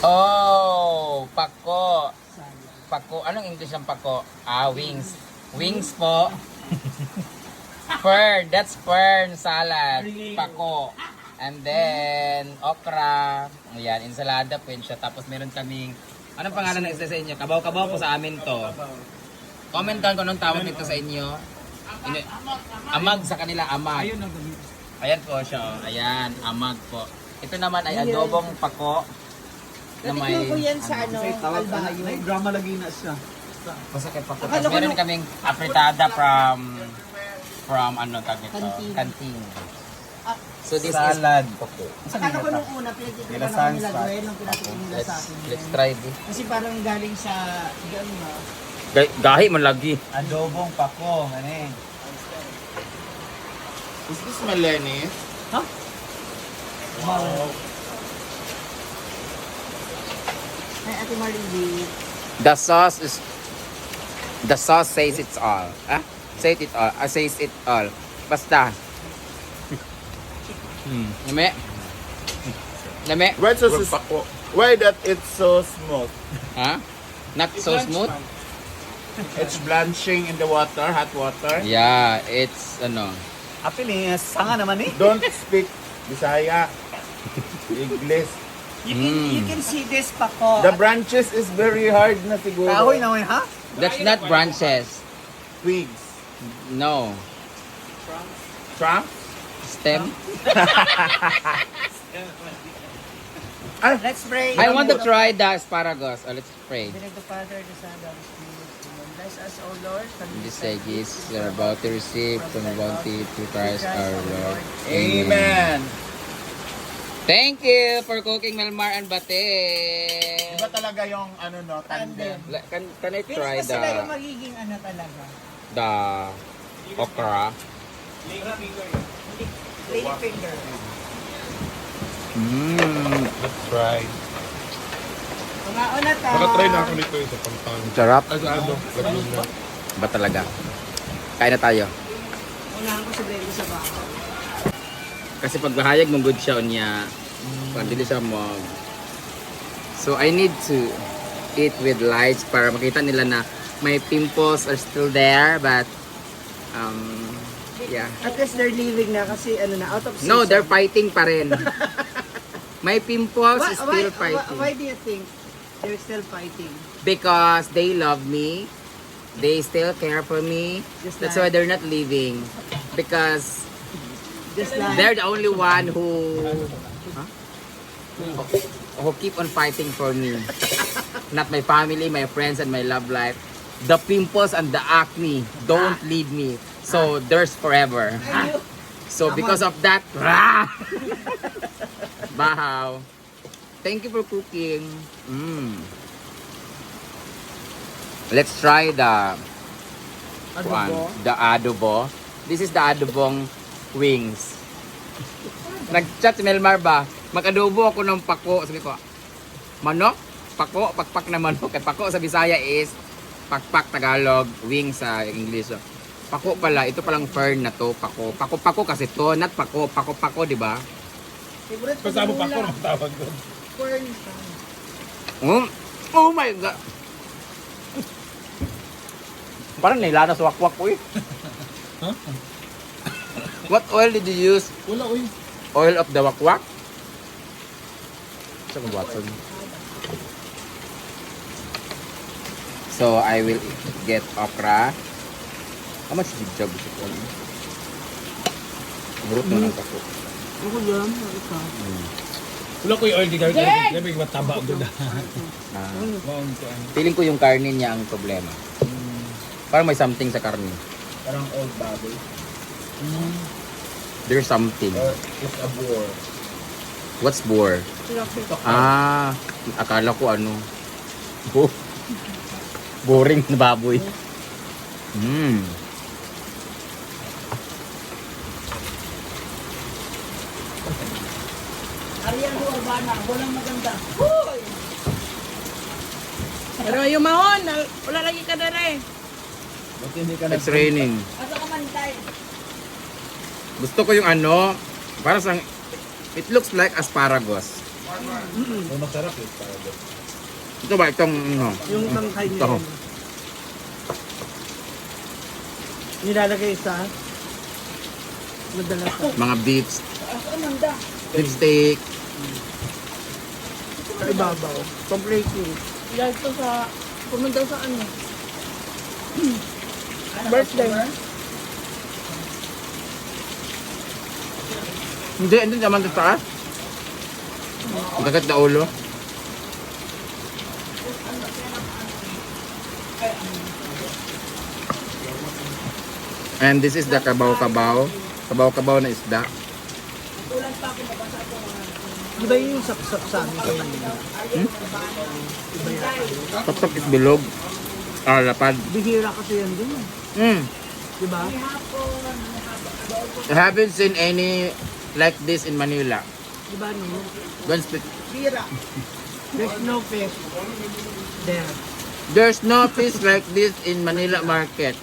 Oh, pako. Pako. Anong English ng pako? Ah, wings. Wings po. fern. That's fern salad. Pako. And then, okra. Ayan, ensalada po yun siya. Tapos meron kaming, anong pangalan ng isa sa inyo? Kabaw-kabaw po sa amin to. Comment down kung anong tawag nito sa inyo. Ini- amag sa kanila, amag. Ayan po siya. oh. Ayan, amag po. Ito naman ay adobong pako. Na Natikman ko yan sa ano, na, Albayo. may drama lagi na siya. Masakit pa po. Akala ko meron nung- kaming apritada from from ano tag ito? Canteen. Canteen. Ah, So this is Salad po po. Akala ko nung una, pinagtitripan ako Sans nila pa. Gwen nung pinatikin nila let's sa akin. let's try this. Kasi parang galing sa, gano'n ba? Ga- Gahi man lagi. Adobong pako, ganing. Is this Melanie? Ay, Ate Marilee. The sauce is The sauce says it's all. Ah? Say it all. Ah, says it all. Basta. hmm. Lame. Lame. Why so Why that it's so smooth? Ha? Not so smooth? It's blanching in the water, hot water. Yeah, it's ano. Apili, sanga naman eh. Don't speak Bisaya. English. You can, Mm. you can see this pako. The branches is very hard na siguro. Kahoy naman ha? That's not branches. Twigs. No. Trunk? Stem. Let's pray. I want to try the asparagus. Oh, let's pray. In the name of the Father, the Son, and the Holy Spirit. Amen. Bless us, O Lord. from In this day gifts we are about to receive from the bounty through Christ our Lord. Amen. Thank you for cooking Melmar and Bate. Iba talaga yung ano no, tandem. La- Can, can I Feeling try ko sila yung the magiging ano talaga. the okra? Lady finger. Mmm, Let's try. Kumaon na ta. Nakatry na ako nito sa Pampanga. sarap. Ay, sa ano? Laguna. Ba talaga? Kain na tayo. Unahan ko si Baby sa baka. Kasi pag bahayag mong good siya niya, pag dili siya mo. So I need to eat with lights para makita nila na my pimples are still there but um yeah. At least they're leaving na kasi ano na, out of season. No, they're fighting pa rin. my pimples why, is why, still fighting. why do you think they're still fighting? Because they love me. They still care for me. Just That's like- why they're not leaving. Because they're the only one who huh? who keep on fighting for me. Not my family, my friends, and my love life. The pimples and the acne don't leave me. So there's forever. Ah. So because of that, ah. bahaw. Thank you for cooking. Mm. Let's try the one, the adobo. This is the adobong wings. Nag-chat si Melmar ba? Mag-adobo ako ng pako. Sabi ko, manok, pako, pakpak na manok. Kaya pako sa Bisaya is pakpak Tagalog, wings sa English. So, Pako pala, ito palang fern na to, pako. Pako-pako kasi to, not pako, pako-pako, di ba? favorite ko Basta mo pa ako mula. ang tawag doon. Corn. Oh, oh my God! Parang nilana sa wakwak ko eh. What oil did you use? Wala, uy. Oil of the wakwak? Sa Watson. So I will get okra. How much did you gusto ko? Murot na lang ako. Ako dyan, ikaw. Wala ko yung oil di garlic. Sabi ko mataba ko na. Ah, feeling ko yung karne niya ang problema. Parang may something sa karne. Parang old body. There's something. Or it's a boar. What's boar? Ah, akala ko ano. Bo boring na baboy. Hmm. Ariel Urbana, walang maganda. Hoy! Pero yung mahon, al- wala lagi ka na rin. Hindi ka It's raining. Asa ka man tayo? Gusto ko yung ano, para sa it looks like asparagus. Oh, masarap eh. Parang Ito ba itong ano? Yung tangkay niya. Ito. Nilalagay sa madalas sa Mga beef. Beef steak. sa ibabaw. Completely. Dahil to sa, pumunta sa ano. Birthday. Hindi, hindi naman sa taas. Ang kagat na ulo. And this is the kabaw-kabaw. Kabaw-kabaw na isda. Di ba yun yung sapsap sa amin sa Manila? Tapos is bilog. Ah, lapad. Bihira kasi yan din. eh. Mm. Di ba? I haven't seen any like this in Manila. Di ba no? Don't speak. There's no fish there. There's no fish like this in Manila market.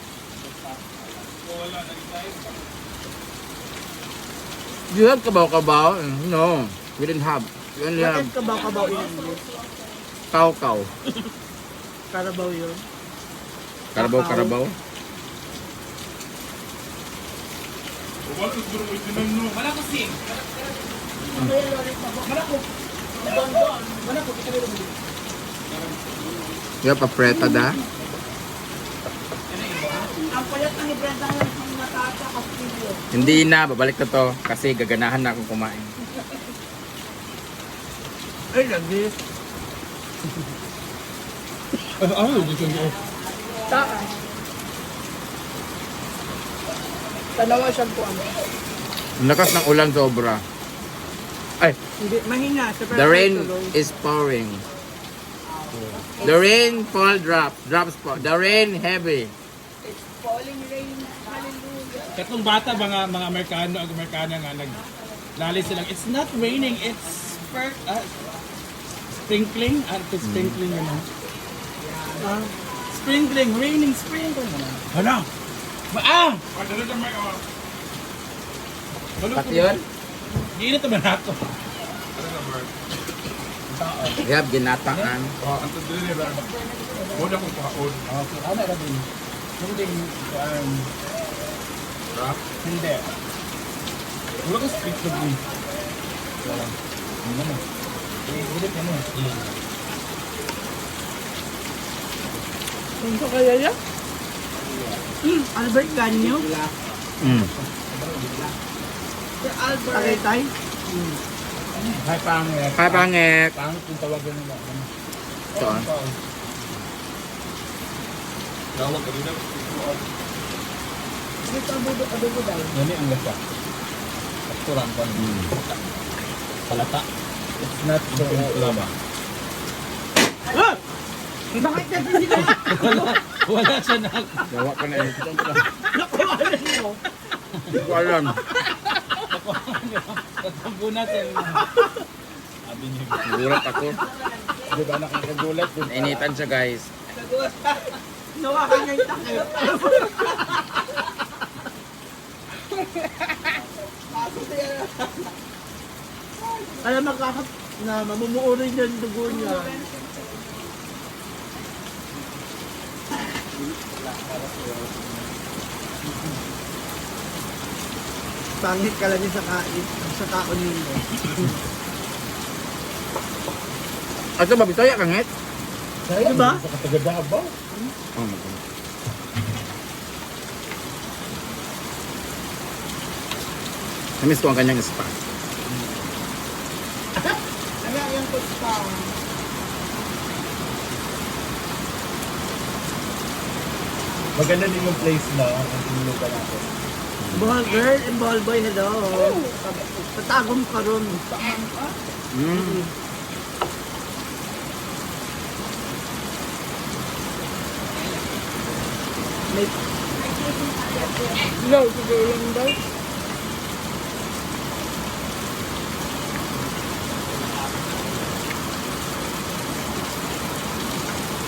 You have kabaw-kabaw? No, we didn't have. We only What have is kabaw-kabaw in English? kaw-kaw. Karabaw yun. Karabaw-karabaw. You have a preta da? Hindi na, babalik na to kasi gaganahan na akong kumain. Ay, lagi. Ano, ano, dito yung Saan? Dalawa siyang puwan. Ang lakas ng ulan sobra. Ay, Hindi, mahina. Sa the rain is pouring. The rain fall drop, drops fall. The rain heavy. Falling rain. Hallelujah. Katong bata, mga mga Amerikano, ang Amerikano nga nag lali silang, it's not raining, it's per, uh, sprinkling, at it's sprinkling yun ah. Ah, sprinkling, raining, sprinkling. Ano? Maang! Pati yun? Giinit naman ako. We have ginataan. Oh, ang tanda nila. Muna kong kaon. Okay, ano na din? Hindi, um, hindi. Wala ka speak to me. Ano na? Eh, ulit ano? Ano kaya yan? Hmm, Albert Ganyo. Mm. Sir Albert. Tagaytay. Hi, pangit. Hi, pangit. Pangit yung tawagan nila. Ito. ah. Tawag ka rin Dito adobo, adobo daw. Yan ang lasa. Restaurant pa. Palata. It's not so lama. Bakit ka hindi ka Wala, wala siya na. Gawa ka na ito. Hindi ko alam. Tatampo natin. Sabi niyo. Gulat ako. Di ba nakakagulat? Nainitan siya guys. Nawa ka niya yung takip. Alam magkakap na mamumuurin yung dugo niya. Pangit ka lang sa kain, sa kaon mo. Ito ba, Bisaya kangit? Di ba? Sa katagada ba? Oh, Namiss ko ang kanyang spa. Ano yung pusta? Maganda din yung place na ang tinulugan natin. Ball girl and ball boy na daw. Patagom ka ron. Mm. No, siguro lang daw.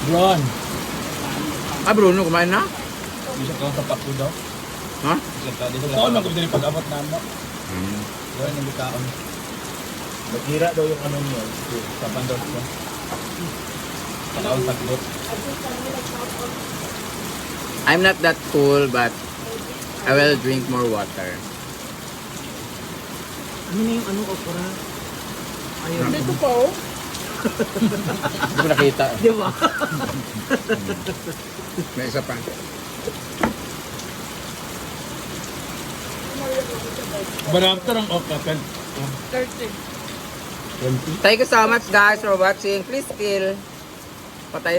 Ron! Ah, Bruno, kumain na? Hindi siya kang tapat ko daw. Ha? Totoo nang kung pag-abot na mo. Mm. Ron, hindi kaon. Nagira daw yung ano niyo. Sa pandot ko. Ang taglot. I'm not that cool, but I will drink more water. Ano na yung ano okra? Ayun. Dito pa oh. Hindi ko nakita. Di ba? May isa pa. Baraptor ang okra. Ah, 30. Thank you so much guys for watching. Please kill. Patayin